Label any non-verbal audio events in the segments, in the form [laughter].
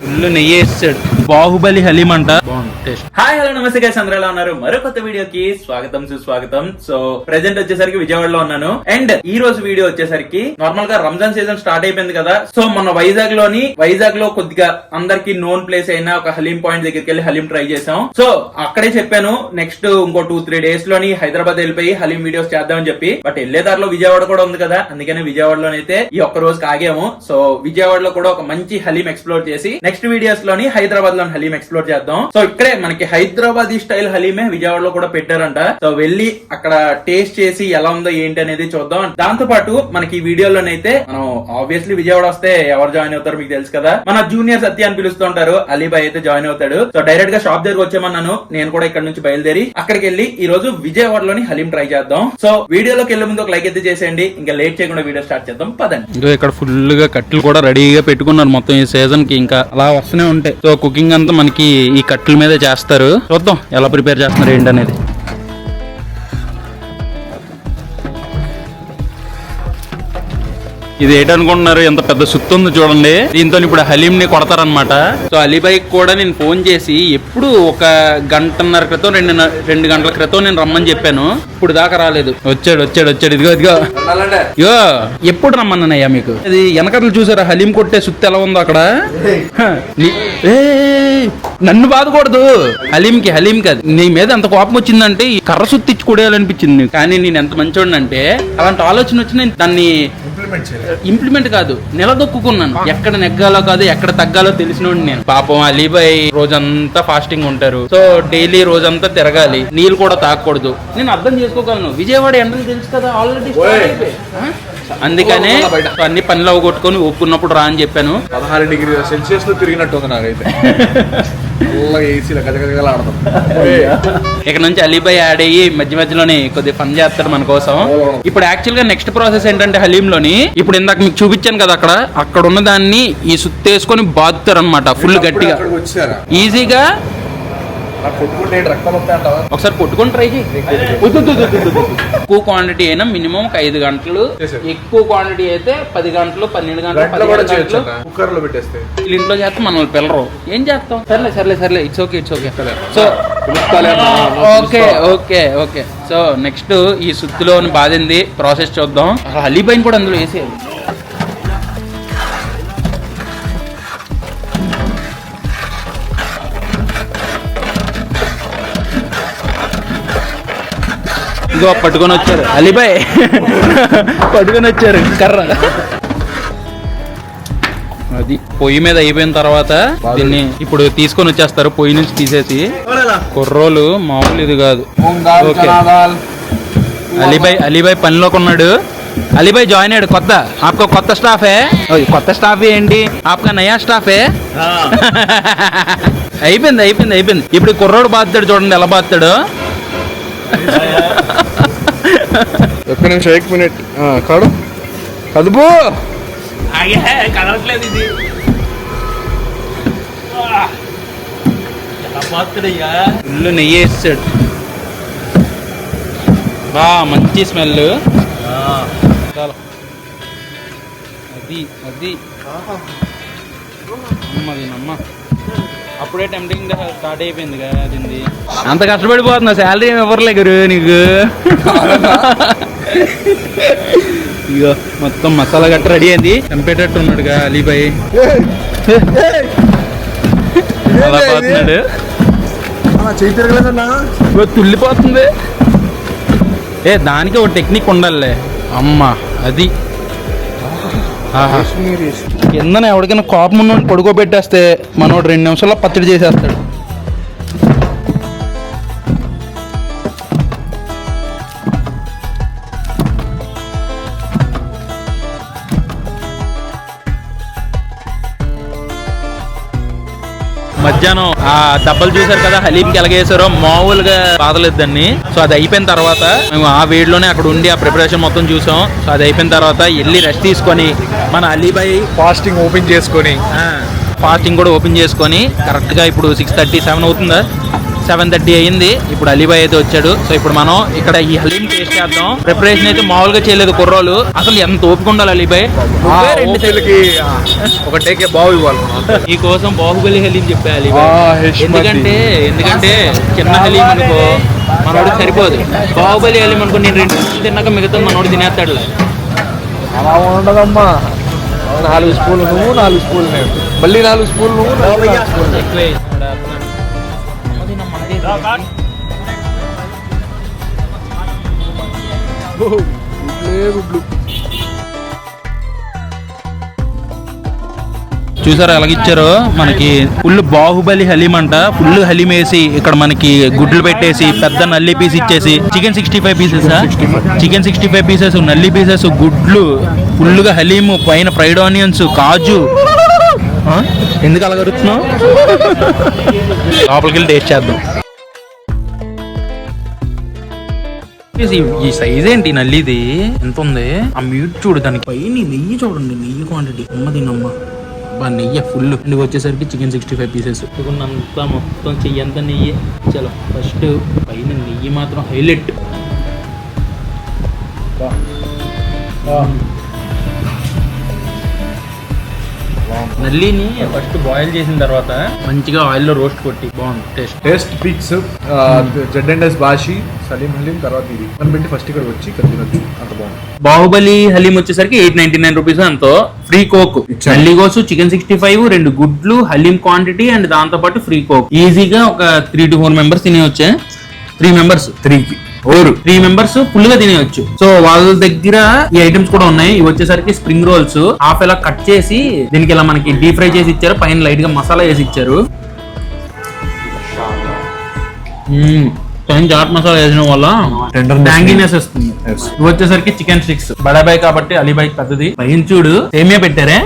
Full నెయ్యి వేసాడు బాహుబలి హలీం అంట. హాయ్ హలో నమస్తే గైస్ అందరూ ఎలా ఉన్నారు? మరో కొత్త వీడియోకి స్వాగతం సుస్వాగతం. సో ప్రెసెంట్ వచ్చేసరికి విజయవాడలో ఉన్నాను. అండ్ ఈ రోజు వీడియో వచ్చేసరికి నార్మల్గా రంజాన్ సీజన్ స్టార్ట్ అయిపోయింది కదా. సో మన వైజాగ్లోని వైజాగ్లో కొద్దిగా అందరికి నోన్ ప్లేస్ అయిన ఒక హలీం పాయింట్ దగ్గరికి వెళ్ళి హలీం ట్రై చేసాం సో అక్కడే చెప్పాను నెక్స్ట్ ఇంకో టూ త్రీ డేస్లోని హైదరాబాద్ వెళ్ళిపోయి హలీం వీడియోస్ చేద్దామని చెప్పి. బట్ వెళ్ళే దారిలో విజయవాడ కూడా ఉంది కదా. అందుకనే విజయవాడలోనైతే ఈ ఒక్క రోజు ఆగాము. సో విజయవాడలో కూడా ఒక మంచి హలీం ఎక్స్ప్లోర్ చేసి నెక్స్ట్ వీడియోస్లోని హైదరాబాద్ లోని హలీం ఎక్స్ప్లోర్ చేద్దాం. సో ఇక్కడే మనకి హైదరాబాద్ స్టైల్ హలీమే విజయవాడలో కూడా పెట్టారంట. సో వెళ్ళి అక్కడ టేస్ట్ చేసి ఎలా ఉందో ఏంటి అనేది చూద్దాం. దాంతో పాటు మనకి ఈ వీడియోలోనైతే మనం ఆబ్వియస్లీ విజయవాడ వస్తే ఎవరు జాయిన్ అవుతారు మీకు తెలుసు కదా. మన జూనియర్ సత్య అని పిలుస్తూ ఉంటారు. అలీబాయ్ అయితే జాయిన్ అవుతాడు. సో డైరెక్ట్గా షాప్ దగ్గర వచ్చేమన్నాను నేను కూడా ఇక్కడ నుంచి బయలుదేరి అక్కడికి వెళ్ళి ఈ రోజు విజయవాడలోని హలీం ట్రై చేద్దాం. సో వీడియోలోకి వెళ్ళే ముందు ఒక లైక్ అయితే చేసేయండి. ఇంకా లేట్ చేయకుండా వీడియో స్టార్ట్ చేద్దాం. పదండి. ఇంకా ఇక్కడ ఫుల్గా కట్టెలు కూడా రెడీగా పెట్టుకున్నారు మొత్తం ఈ సీజన్కి ఇంకా. అలా వస్తూనే ఉంటాయి. సో కుకింగ్ అంతా మనకి ఈ కట్టెల మీదే చేస్తారు. చూద్దాం ఎలా ప్రిపేర్ చేస్తున్నారు ఏంటి అనేది ఇది ఏంటనుకుంటున్నారు? ఎంత పెద్ద సుత్తు ఉంది చూడండి. దీంతో ఇప్పుడు హలీం ని కొడతారనమాట సో అలీబాయ్ కూడా నేను ఫోన్ చేసి ఎప్పుడు ఒక గంటన్నర క్రితం రెండు రెండు గంటల క్రితం నేను రమ్మని చెప్పాను. ఇప్పుడు దాకా రాలేదు. వచ్చాడు వచ్చాడు వచ్చాడు. ఇదిగో ఇదిగో. ఇగో ఎప్పుడు రమ్మన్నానయ్యా మీకు? అది వెనకట్లు చూసారా? హలీం కొట్టే సుత్తి ఎలా ఉందో అక్కడ? ఏయ్, నన్ను బాధకూడదు. హలీంకి హలీం కాదు నీ మీద ఎంత కోపం వచ్చిందంటే ఈ కర్ర సుత్తి ఇచ్చి కొడేయాలనిపించింది కానీ నేను ఎంత మంచోడిని అంటే అలాంటి ఆలోచన వచ్చి నేను దాన్ని ఇంప్లిమెంట్ కాదు నిలదొక్కున్నాను ఎక్కడ నెగ్గాలో కాదు ఎక్కడ తగ్గాలో తెలిసినోడిని నేను. పాపం అలీబాయ్ రోజంతా ఫాస్టింగ్ ఉంటారు. సో డైలీ రోజంతా తిరగాలి. నీళ్ళు కూడా తాగకూడదు నేను అర్థం చేసుకోగలను. విజయవాడ ఎండలు తెలుసు కదా ఆల్రెడీ అందుకనే అన్ని పనులు అవగొట్టుకొని ఒప్పుకున్నప్పుడు రా అని చెప్పాను. పదహారు డిగ్రీ సెల్సియస్లో తిరిగినట్టు ఉంది నాకైతే. [laughs] ఏసీలో గజగజగలు ఆడతాం ఇక నుంచి అలీబాయ్ యాడ్ అయ్యి మధ్య మధ్యలోనే కొద్దిగా పని చేస్తాడు మన కోసం. ఇప్పుడు యాక్చువల్గా నెక్స్ట్ ప్రాసెస్ ఏంటంటే హలీం లోని ఇప్పుడు ఇందాక మీకు చూపించాను కదా అక్కడ అక్కడ ఉన్న దాన్ని ఈ సుత్తేసుకొని బాదుతారు అనమాట ఫుల్ గట్టిగా. ఈజీగా ఒకసారి కొట్టుకొని ట్రై చేయి. ఎక్కువ క్వాంటిటీ అయినా మినిమం ఒక ఐదు గంటలు. ఎక్కువ క్వాంటిటీ అయితే పది గంటలు పన్నెండు గంటలు కుక్కర్లో పెట్టేస్తే. ఇంట్లో చేస్తే మనల్ని పిల్లరు ఏం చేస్తాం? సర్లే సర్లే సర్లే. It's okay it's okay so okay. Okay okay so next ఈ సుత్తిలో బాధింది. ప్రాసెస్ చూద్దాం. అలీబైన్ కూడా అందులో వేసేయాలి. ఇదిగో పట్టుకొని వచ్చారు. అలీబాయ్. పట్టుకొని వచ్చారు. కర్ర. అది పొయ్యి మీద అయిపోయిన తర్వాత దీన్ని ఇప్పుడు తీసుకొని వచ్చేస్తారు పొయ్యి నుంచి తీసేసి. కుర్రోలు మామూలు ఇది కాదు. ఓకే. అలీబాయ్ అలీబాయ్ పనిలోకి ఉన్నాడు. అలీబాయ్ జాయిన్ అయ్యాడు కొత్త. ఆప్కో కొత్త స్టాఫే. కొత్త స్టాఫ్ ఏంటి? ఆప్కా నయా స్టాఫే? అయిపోయింది అయిపోయింది అయిపోయింది. ఇప్పుడు కుర్రోడు బాస్తాడు చూడండి ఎలా బాస్తాడు ఒక్క నిమిషం ఎక్ మినిట్. కాడు. కదుపు! కదలట్లేదు ఇది. ఫుల్ నెయ్యి వేసాడు బా మంచి స్మెల్. చాలు. అది అది. అమ్మది నమ్మ. అప్పుడే టెంప్టింగ్ స్టార్ట్ అయిపోయింది కదా దీన్ని అంత కష్టపడిపోతున్నా శాలరీ ఏమి ఇవ్వరులే గురు నీకు. ఇగో మొత్తం మసాలా గట్ట రెడీ అయింది. చంపేటట్టు ఉన్నాడుగా అలీబాయ్. అలా పోతున్నాడు. చేయి తిరగలేదన్నా? ఇగో తుల్లిపోతుంది. ఏ దానికి ఒక టెక్నిక్ ఉండాలిలే. అమ్మ అది. కిందన ఎవరికైనా కోపం ఉన్న పడుకోబెట్టేస్తే మనోడు రెండు నిమిషాల్లో పచ్చడి చేసేస్తాడు. మధ్యాహ్నం ఆ దెబ్బలు చూసారు కదా హలీంకి ఎలాగేసారో మామూలుగా బాధలేదు దాన్ని సో అది అయిపోయిన తర్వాత మేము ఆ వేడిలోనే అక్కడ ఉండి ఆ ప్రిపరేషన్ మొత్తం చూసాం. సో అది అయిపోయిన తర్వాత వెళ్ళి రెస్ట్ తీసుకొని మన అలీబాయి ఫాస్టింగ్ ఓపెన్ చేసుకొని ఫాస్టింగ్ కూడా ఓపెన్ చేసుకొని కరెక్ట్గా ఇప్పుడు సిక్స్ థర్టీ సెవెన్ అవుతుందా? సెవెన్ థర్టీ అయింది. ఇప్పుడు అలీబాయ్ అయితే వచ్చాడు. సో ఇప్పుడు మనం ఇక్కడ ఈ హలీం టేస్ట్ చేద్దాం. ప్రిపరేషన్ అయితే మామూలుగా చేయలేదు కుర్రోలు అసలు ఎంత ఓపిక ఉండాలి అలీబాయ్? రెండు ఓపిలకి ఒక టేకే బాగు ఇవ్వాలి ఈ కోసం బాహుబలి హలీం చెప్పే అలీబాయ్. ఎందుకంటే ఎందుకంటే చిన్న హలీం అనుకో మనోడికి సరిపోదు. బాహుబలి హలీం అనుకో నేను రెండు తిన్నాక మిగతా మనోడు తినేస్తాడు అలా ఉండదమ్మా. నాలుగు స్పూన్లు నువ్వు నాలుగు స్పూన్లు నేను. మళ్ళీ నాలుగు స్పూన్లు నువ్వు నాలుగు స్పూన్లు చూసారా ఎలాగిచ్చారు మనకి ఫుల్ బాహుబలి హలీం అంట. ఫుల్ హలీం వేసి ఇక్కడ మనకి గుడ్లు పెట్టేసి పెద్ద నల్లి పీస్ ఇచ్చేసి. Chicken sixty five pieces chicken sixty five pieces నల్లి పీసెస్ గుడ్లు ఫుల్గా హలీము హలీం పైన ఫ్రైడ్ ఆనియన్స్ కాజు. ఎందుకు అలా లోపలికి వెళ్ళి టేస్ట్ చేద్దాం. ఈ- సైజ్ ఏంటి నల్లిది? ఎంత ఉంది ఆ మ్యూట్ చూడు దానికి. పైన నెయ్యి చూడండి నెయ్యి క్వాంటిటీ అమ్మ దీనమ్మ బా నెయ్యి ఫుల్ ఇంటికి వచ్చేసరికి చికెన్ సిక్స్టీ ఫైవ్ పీసెస్ అంతా మొత్తం చెయ్యి అంతా నెయ్యి. చలో ఫస్ట్ పైన నెయ్యి మాత్రం హైలైట్ నల్లిని ఫస్ట్ బాయిల్ చేసిన తర్వాత మంచిగా ఆయిల్లో రోస్ట్ కొట్టి బాగుంది taste. Taste picks Z and S Bhasi Saleem haleem తర్వాత ఇది. మనం పెట్టి ఫస్ట్ ఇక్కడ వచ్చి ఇక్కడ తినొచ్చు. అంత బాగుంది. బాహుబలి హలీం వచ్చేసరికి ఎయిట్ నైన్టీ నైన్ రూపీస్ అంతో ఫ్రీ కోక్. నల్లి కోసు చికెన్ సిక్స్టీ ఫైవ్ రెండు గుడ్లు హలీం క్వాంటిటీ అండ్ దాంతో పాటు ఫ్రీ కోక్ ఈజీగా ఒక త్రీ టు ఫోర్ మెంబర్స్ తినేయొచ్చే. త్రీ మెంబర్స్ త్రీకి ఓరు. త్రీ మెంబర్స్ ఫుల్గా తినేయొచ్చు. సో వాళ్ళ దగ్గర ఈ ఐటమ్స్ కూడా ఉన్నాయి. ఇవి వచ్చేసరికి స్ప్రింగ్ రోల్స్ హాఫ్ ఇలా కట్ చేసి దీనికి ఇలా మనకి డీప్ ఫ్రై చేసి ఇచ్చారు పైన లైట్గా మసాలా వేసి ఇచ్చారు. పైన చాట్ మసాలా వేసిన వల్ల. ట్యాంగినెస్ వస్తుంది. ఇవి వచ్చేసరికి చికెన్ స్టిక్స్ బడాబాయ్ కాబట్టి అలీబాయ్ పెద్దది. పైన చూడు సేమియా పెట్టారే.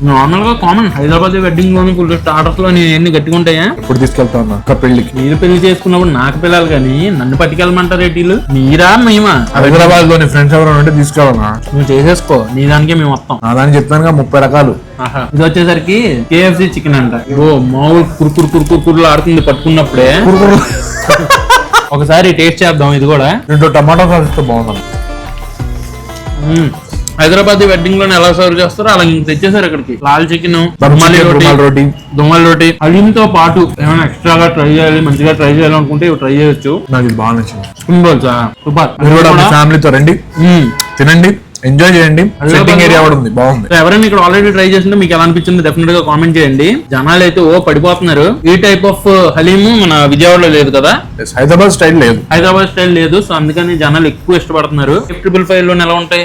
ఎస్ నార్మల్గా కామన్. హైదరాబాద్ వెడ్డింగ్లోని ఫుల్ స్టార్టర్స్లో ఎన్ని గట్టిగా ఉంటాయా? ఇప్పుడు తీసుకెళ్తా ఉన్నా ఒక పెళ్ళికి మీరు పెళ్ళి చేసుకున్నప్పుడు నాకు పిల్లలు కానీ నన్ను పట్టుకెళ్ళమంటారు వీళ్ళు? మీరా మేమా? హైదరాబాద్లోని ఫ్రెండ్స్ ఎవరైనా ఉంటే తీసుకెళ్ళనా? నువ్వు చేసేసుకో నీ దానికే మేము వస్తాం. నా దానికి చెప్తాను ముప్పై రకాలు. ఇది వచ్చేసరికి కేఎఫ్సి చికెన్ అంట. ఓ మామూలు కురుకురు కురుకురు కురులు ఆడుతుంది పట్టుకున్నప్పుడే ఒకసారి టేస్ట్ చేద్దాం ఇది కూడా. దీంట్లో టమాటా సాస్ బాగుంది. హైదరాబాద్ వెడ్డింగ్లో ఎలా సర్వ్ చేస్తారో అలా ఇంక తెచ్చేసారు ఇక్కడికి. లాల్ చికెన్ దమ్ రుమాలి చికెన్, రోటీ. దుమ్మల రోటీ. హలీంతో పాటు ఏమైనా ఎక్స్ట్రాగా ట్రై చేయాలి మంచిగా ట్రై చేయాలనుకుంటే ఇవి ట్రై చేయొచ్చు. నాకు బాగా నచ్చింది. కూడా మీ ఫ్యామిలీతో రండి. తినండి. ఎంజాయ్ చేయండి. సెట్టింగ్ ఏరియా కూడా ఉంది. బాగుంది. ఎవరైనా ఇక్కడ ఆల్రెడీ ట్రై చేసింటే మీకు ఎలా అనిపించింది డెఫినెట్గా కామెంట్ చేయండి. జనాలు అయితే ఓ పడిపోతున్నారు. ఈ టైప్ ఆఫ్ హలీము మన విజయవాడలో లేదు కదా? హైదరాబాద్ స్టైల్ లేదు. హైదరాబాద్ స్టైల్ లేదు. సో అందుకని జనాలు ఎక్కువ ఇష్టపడుతున్నారు. ట్రిపుల్ ఫైవ్లో ఎలా ఉంటాయి.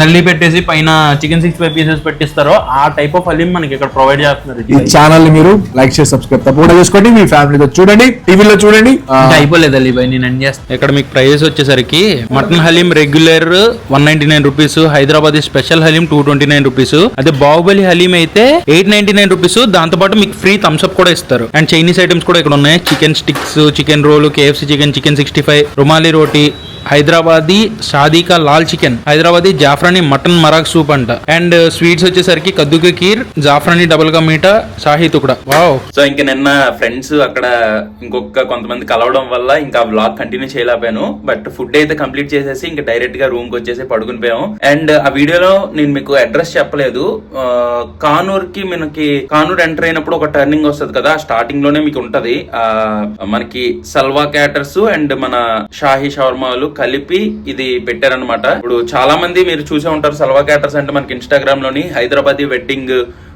నల్లి పెట్టేసి పైన చికెన్ సిక్స్ ఫైవ్ పీసెస్ పెట్టిస్తారో ఆ టైప్ ఆఫ్ హలీం మనకి ఇక్కడ ప్రొవైడ్ చేస్తున్నారు. ఈ ఛానల్ని మీరు లైక్ చేసి సబ్స్క్రైబ్ తప్పకుండా చేసుకోండి. మీ ఫ్యామిలీతో చూడండి. టీవీలో చూడండి. అయిపోలేదు అలీ భాయ్ నేను ఎండ్ చేస్తాను ఇక్కడ మీకు ప్రైస్ వచ్చేసరికి mutton haleem regular one ninety nine rupees Hyderabad special haleem two twenty nine rupees. అదే బాహుబలి హలీం అయితే ఎయిట్ నైన్టీ నైన్ రూపీస్. దాంతో పాటు మీకు ఫ్రీ థమ్స్అప్ కూడా ఇస్తారు. అండ్ చైనీస్ ఐటమ్స్ కూడా ఇక్కడ ఉన్నాయి. Chicken sticks chicken roll KFC chicken chicken sixty five rumali roti Hyderabadi షాదీకా Lal chicken Hyderabadi zafrani mutton marag soup అంట. అండ్ స్వీట్స్ వచ్చేసరికి కద్దుక కీర్ జాఫ్రానీ డబుల్గా మీట షాహీ తుకడా. వావ్. సో ఇంకా నిన్న ఫ్రెండ్స్ అక్కడ ఇంకొక కొంతమంది కలవడం వల్ల ఇంకా బ్లాగ్ కంటిన్యూ చేయలేకపోయాను. బట్ ఫుడ్ అయితే కంప్లీట్ చేసేసి ఇంకా డైరెక్ట్గా రూమ్కి వచ్చేసి పడుకుని పోయాం అండ్ ఆ వీడియోలో నేను మీకు అడ్రస్ చెప్పలేదు. కానూర్కి మనకి కానూర్ ఎంటర్ అయినప్పుడు ఒక టర్నింగ్ వస్తుంది కదా స్టార్టింగ్లోనే మీకు ఉంటది. మనకి సల్వా క్యాటర్స్ అండ్ మన షాహీ షవర్మాలు కలిపి ఇది పెట్టారనమాట ఇప్పుడు చాలా మంది మీరు చూసే ఉంటారు సల్వా క్యాటర్స్ అంటే మనకి ఇన్స్టాగ్రామ్లోని Hyderabad wedding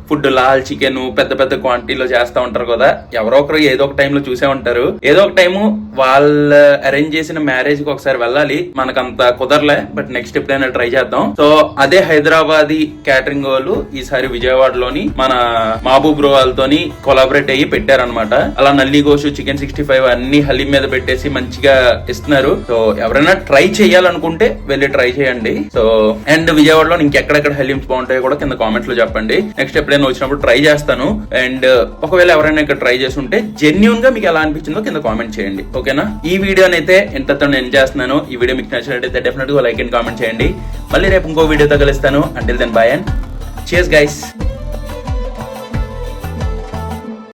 food lal chicken పెద్ద పెద్ద క్వాంటిటీలో చేస్తా ఉంటారు కదా. ఎవరో ఒకరు ఏదో ఒక టైంలో చూసే ఉంటారు. ఏదో ఒక టైము వాళ్ళు అరేంజ్ చేసిన మ్యారేజ్కి ఒకసారి వెళ్ళాలి. మనకంత కుదరలే బట్ నెక్స్ట్ ఎప్పుడైనా ట్రై చేద్దాం. సో అదే హైదరాబాదీ క్యాటరింగ్ వాళ్ళు ఈసారి విజయవాడలోని మన మహబూబ్ బ్రో వాళ్ళతోని కొలాబరేట్ అయ్యి పెట్టారనమాట అలా నల్లి గోషు చికెన్ సిక్స్టీ ఫైవ్ అన్ని హలీం మీద పెట్టేసి మంచిగా ఇస్తున్నారు. సో ఎవరైనా ట్రై చేయాలనుకుంటే వెళ్ళి ట్రై చేయండి. సో అండ్ విజయవాడలో ఇంకెక్కడెక్కడ హలీమ్స్ బాగుంటాయో కూడా కింద కామెంట్స్లో చెప్పండి. నెక్స్ట్ ఎప్పుడైనా వచ్చినప్పుడు ట్రై చేస్తాను. అండ్ uh, ఒకవేళ ఎవరైనా ఇక్కడ ట్రై చేసి ఉంటే జెన్యున్గా మీకు ఎలా అనిపించిందో కింద కామెంట్ చేయండి. ఓకేనా ఈ వీడియోని అయితే ఎంతతో నేను చేస్తున్నాను ఈ వీడియో మీకు నచ్చినట్లయితే డెఫినెట్గా లైక్ అండ్ కామెంట్ చేయండి. మళ్ళీ రేపు ఇంకో వీడియోతో కలుస్తాను. అంటిల్ దెన్ బాయ్ అండ్ చేస్ గైస్